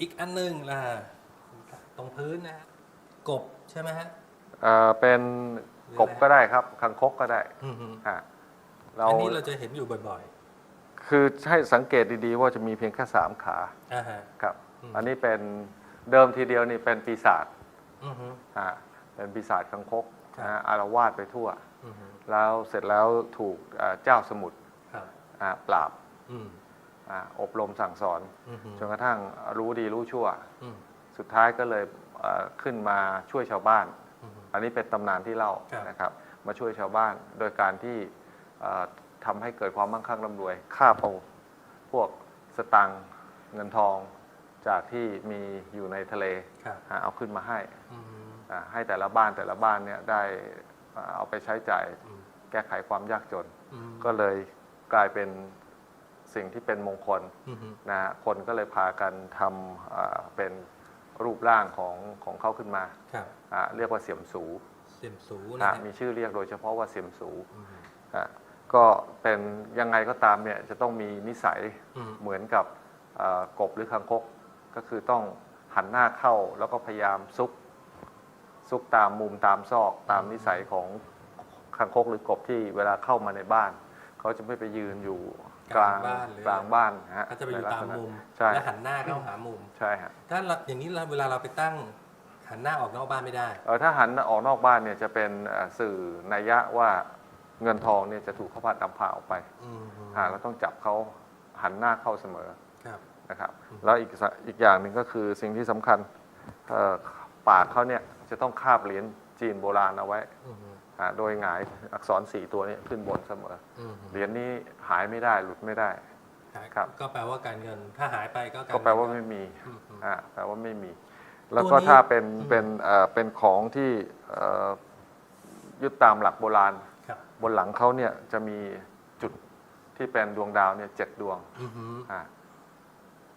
อีกอันหนึ่งล่ะตรงพื้นนะฮะกบใช่ไหมฮะ เอ่อเป็นกบก็ได้ครับคังคกก็ได้อือฮึอะเราอันนี้เราจะเห็นอยู่บ่อยคือให้สังเกตดีๆ ว่าจะมีเพียงแค่สามขาๆอ่าฮะ ครับ อืม อันนี้เป็นเดิมทีเดียวนี่เป็นปีศาจอือฮึอะเป็นปีศาจคังคกครับ นะฮะอารวาสไปทั่ว อือฮึแล้วเสร็จแล้วถูกเอ่อเจ้าสมุทรครับ อะปราบ อืม อะอบรมสั่งสอนอือฮึจนกระทั่งรู้ดีรู้ชั่วอืมสุดท้ายก็เลยเอ่อขึ้นมาช่วยชาวบ้านอือฮึอันนี้เป็นตำนานที่เล่าครับนะครับมาช่วยชาวบ้านโดยการที่เอ่อทำให้เกิดความมั่งคั่งร่ำรวยคาบเอาพวกสตังค์เงินทองจากที่มีอยู่ในทะเลครับอะเอาขึ้นมาให้อืมอะให้แต่ละบ้านแต่ละบ้านเนี่ยได้เอ่อเอาไปใช้จ่ายอืมแก้ไขความยากจนอืมก็เลยกลายเป็น สิ่งที่เป็นมงคลอือฮึ นะฮะคนก็เลยพากันทำเอ่อเป็นรูปร่างของของเขาขึ้นมาครับอะเรียกว่าเสียมสูเสียมสูนะนะฮะมีชื่อเรียกโดยเฉพาะว่าเสียมสูอืมอะก็เป็นยังไงก็ตามเนี่ยจะต้องมีนิสัย อืมเหมือนกับเอ่อกบหรือคังคกก็คือต้องหันหน้าเข้าแล้วก็พยายามซุกซุกตามมุมตามซอกตามนิสัยของคังคกหรือกบที่เวลาเข้ามาในบ้าน เขาจะไม่ไปยืนอยู่ กลางกลางบ้านหรือกลางบ้านนะฮะก็จะไปอยู่ในลักตามษณะมุมใช่และหันหน้าเข้าหามุม ใช่ฮะถ้าเราอย่างนี้เราเวลาเราไปตั้งหันหน้าออกนอกบ้านไม่ได้ เออถ้าหันออกนอกบ้านเนี่ยจะเป็นเอ่อสื่อนัยยะว่าเงินทองเนี่ยจะถูกเขาพัดนำพาออกไปอืมอ่าเราต้องจับเขาหันหน้าเข้าเสมอครับ นะครับอืมแล้วอีกสอีกอย่างหนึ่งก็คือสิ่งที่สำคัญเอ่อปากเขาเนี่ยจะต้องคาบเหรียญจีนโบราณเอาไว้ อืมอ่า โดยหงายอักษรสี่ตัวนี้ขึ้นบนเสมออืมเหรียญนี้หายไม่ได้หลุดไม่ได้ ครับ ก็แปลว่าการเงินถ้าหายไปก็รก็แปลว่าไม่มีอืมอืม อ่าแปลว่าไม่มี แล้วก็ตัวนี้ถ้าเป็นอืม เป็นเอ่อเป็นของที่เอ่อยึดตามหลักโบราณ ครับบนหลังเขาเนี่ยจะมีจุดที่เป็นดวงดาวเนี่ยเจ็ดดวงอืมฮึอ่า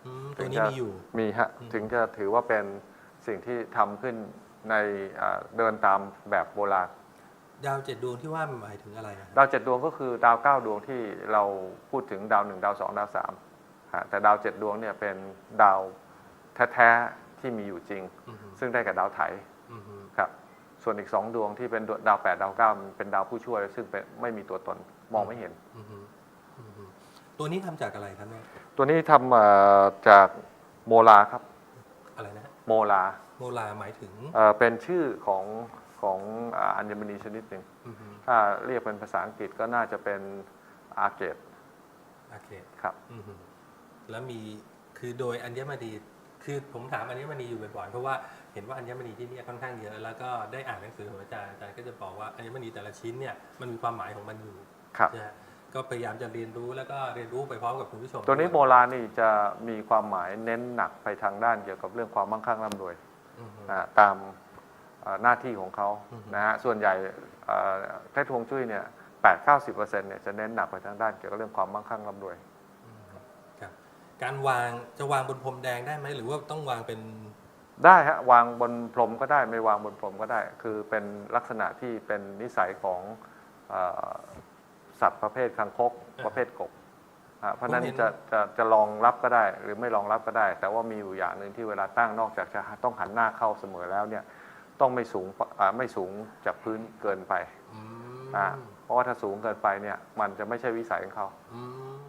อืมตัวนี้มีอยู่ มีฮะอืม ถึงจะถือว่าเป็นสิ่งที่ทำขึ้นในอ่าเดินตามแบบโบราณ ดาวเจ็ดดวงที่ว่าหมายถึงอะไรอะดาวเจ็ดดวงก็คือดาวเก้าดวงที่เราพูดถึงดาวหนึ่งดาวสองดาวสามฮะแต่ดาวเจ็ดดวงเนี่ยเป็นดาวแท้ๆที่มีอยู่จริง อืมฮึซึ่งได้กับดาวไถอืมฮึครับ ส่วนอีกสองดวงที่เป็นดาวแปดดาวเก้ามันเป็นดาวผู้ช่วย ซึ่งเป็นไม่มีตัวตนมองไม่เห็น อืมฮึอืมฮึตัวนี้ทำจากอะไรครับเนี่ยตัวนี้ทำเอ่อจากโมลาครับอะไรนะฮะโมลาโมลาหมายถึง เอ่อเป็นชื่อของ ของอ่าอัญมณีชนิดหนึ่งอืมฮึถ้าเรียกเป็นภาษาอังกฤษก็น่าจะเป็นอาเกตโอเคครับอืมฮึแล้วมีคือโดยอัญมณีคือผมถามอัญมณีอยู่บ่อยๆเพราะว่าเห็นว่าอัญมณีที่เนี่ยค่อนข้างเยอะ แล้วก็ได้อ่านหนังสือของอาจารย์อาจารย์ก็จะบอกว่าอัญมณีแต่ละชิ้นเนี่ยมันมีความหมายของมันอยู่ครับนะฮะก็พยายามจะเรียนรู้แล้วก็เรียนรู้ไปพร้อมกับคุณผู้ชม ตัวนี้ด้โมวยลานี่จะมีความหมายเน้นหนักไปทางด้านเกี่ยวกับเรื่องความมั่งคั่งร่ำรวยอืมฮึอ่าตามอ่า หน้าที่ของเขาอือฮึนะฮะส่วนใหญ่อ่าแพทย์ฮวงจุ้ยเนี่ยแปดเก้าสิบเปอร์เซ็นต์เนี่ยจะเน้นหนักไปทางด้านเกี่ยวกับเรื่องความมั่งคั่งร่ำรวยอืมฮึครับการวางจะวางบนพรมแดงได้ไหมหรือว่าต้องวางเป็นได้ฮะวางบนพรมก็ได้ไม่วางบนพรมก็ได้ คือเป็นลักษณะที่เป็นนิสัยของเออสัตว์ประเภทคังคกอ่าประเภทกบอ่าเพราะฉะนั้นผมเห็นจะจะจะลองรับก็ได้ หรือไม่ลองรับก็ได้ แต่ว่ามีอยู่อย่างหนึ่งที่เวลาตั้งนอกจากจะต้องหันหน้าเข้าเสมอแล้วเนี่ย ต้องไม่สูงอ่าไม่สูงจากพื้นเกินไปอืมอ่าเพราะว่าถ้าสูงเกินไปเนี่ยมันจะไม่ใช่วิสัยของเขาอืม